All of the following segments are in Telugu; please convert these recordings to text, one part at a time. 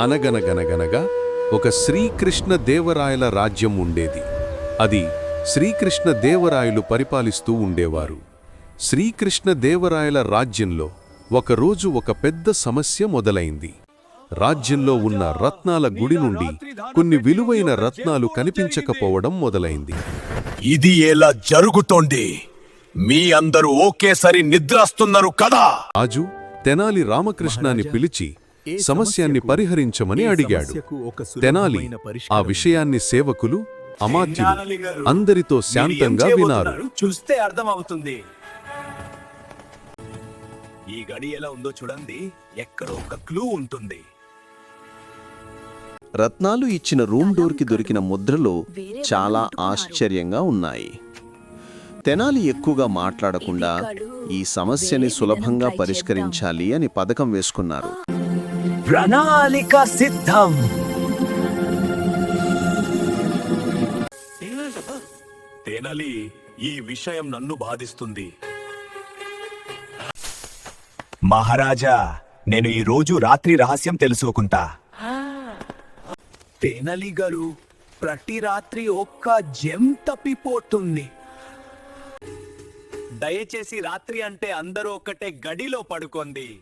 అనగనగనగనగా ఒక శ్రీకృష్ణ దేవరాయల రాజ్యం ఉండేది. అది శ్రీకృష్ణ దేవరాయలు పరిపాలిస్తూ ఉండేవారు. శ్రీకృష్ణ దేవరాయల రాజ్యంలో ఒకరోజు ఒక పెద్ద సమస్య మొదలైంది. రాజ్యంలో ఉన్న రత్నాల గుడి నుండి కొన్ని విలువైన రత్నాలు కనిపించకపోవడం మొదలైంది. ఇది ఎలా జరుగుతోంది? మీ అందరూ ఒకేసారి నిద్రస్తున్నారు కదా? రాజు తెనాలి రామకృష్ణాన్ని పిలిచి సమస్యాన్ని పరిహరించమని అడిగాడు. తెనాలి ఆ విషయాన్ని సేవకులు అమాత్యులు అందరితో శాంతంగా వినారు చూస్తే అర్థమవుతుంది. ఈ గడి ఎలా ఉందో చూడండి ఎక్కడో ఒక క్లూ ఉంటుంది. రత్నాలు ఇచ్చిన రూమ్ డోర్కి దొరికిన ముద్రలు చాలా ఆశ్చర్యంగా ఉన్నాయి. తెనాలి ఎక్కువగా మాట్లాడకుండా ఈ సమస్యని సులభంగా పరిష్కరించాలి అని పథకం వేసుకున్నారు. ప్రణాళిక సిద్ధం. తేనలి ఈ విషయం నన్ను బాధిస్తుంది. మహారాజా నేను ఈ రోజు రాత్రి రహస్యం తెలుసుకుంటా. తేనలి గారు ప్రతి రాత్రి ఒక్క జెమ్ తప్పిపోతుంది. దయచేసి రాత్రి అంటే అందరూ ఒకటే గడిలో పడుకోండి.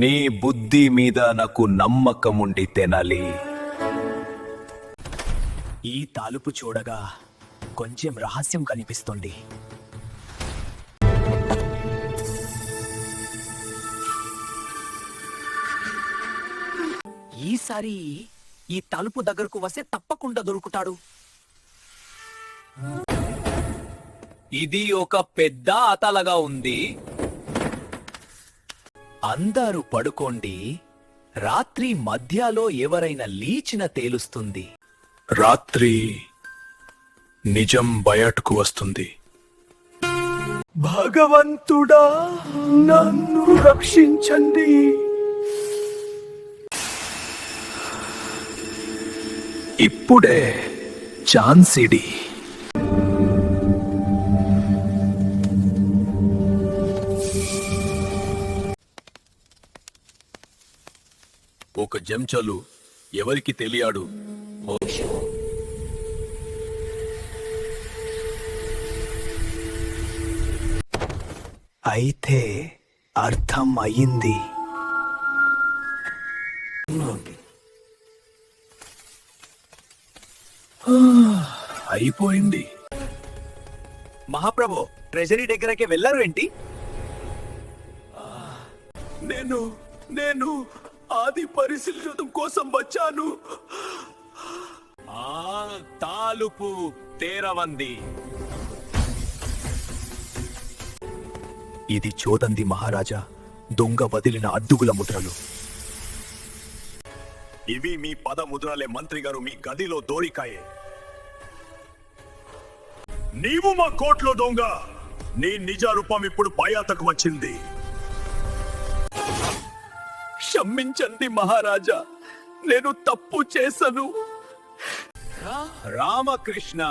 నీ బుద్ధి మీద నాకు నమ్మకం ఉండి తెనాలి. ఈ తాలుపు చూడగా కొంచెం రహస్యం కనిపిస్తుంది. ఈసారి ఈ తలుపు దగ్గరకు వస్తే తప్పకుండా దొరుకుతాడు. ఇది ఒక పెద్ద అతలగా ఉంది. అందరూ పడుకోండి. రాత్రి మధ్యలో ఎవరైనా లీచిన తేలుస్తుంది. రాత్రి నిజం బయటకు వస్తుంది. భగవంతుడా నన్ను రక్షించండి. ఇప్పుడే ఛాన్సిడి. ఒక జంచలు ఎవరికి తెలియాడు? అయితే అర్థం అయింది అయిపోయింది. మహాప్రభు ట్రెజరీ దగ్గరకి వెళ్ళారు ఏంటి? నేను నేను ఆది పరిశీలన కోసం వచ్చాను. ఆ తాలుపు తేరవంది. ఇది చూడండి మహారాజా దొంగ వదిలిన అడ్డుగుల ముద్రలు. ఇవి మీ పద ముద్రలే మంత్రి గారు మీ గదిలో దోరికాయే. నీవు మా కోట్లో దొంగ నీ నిజ రూపం ఇప్పుడు పయాతకు వచ్చింది. క్షమించండి మహారాజా. నేను తప్పు చేసను. రామకృష్ణ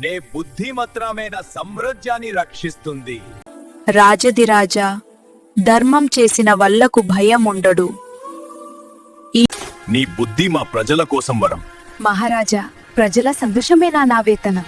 నే బుద్ధిమత్రమైన సామ్రాజ్యాన్ని రక్షిస్తుంది. రాజదిరాజా ధర్మం చేసిన వల్లకు భయం ఉండడు. నీ బుద్ధి మా ప్రజల కోసం వరం. మహారాజా ప్రజల సంతోషమేనా నా వేతనం?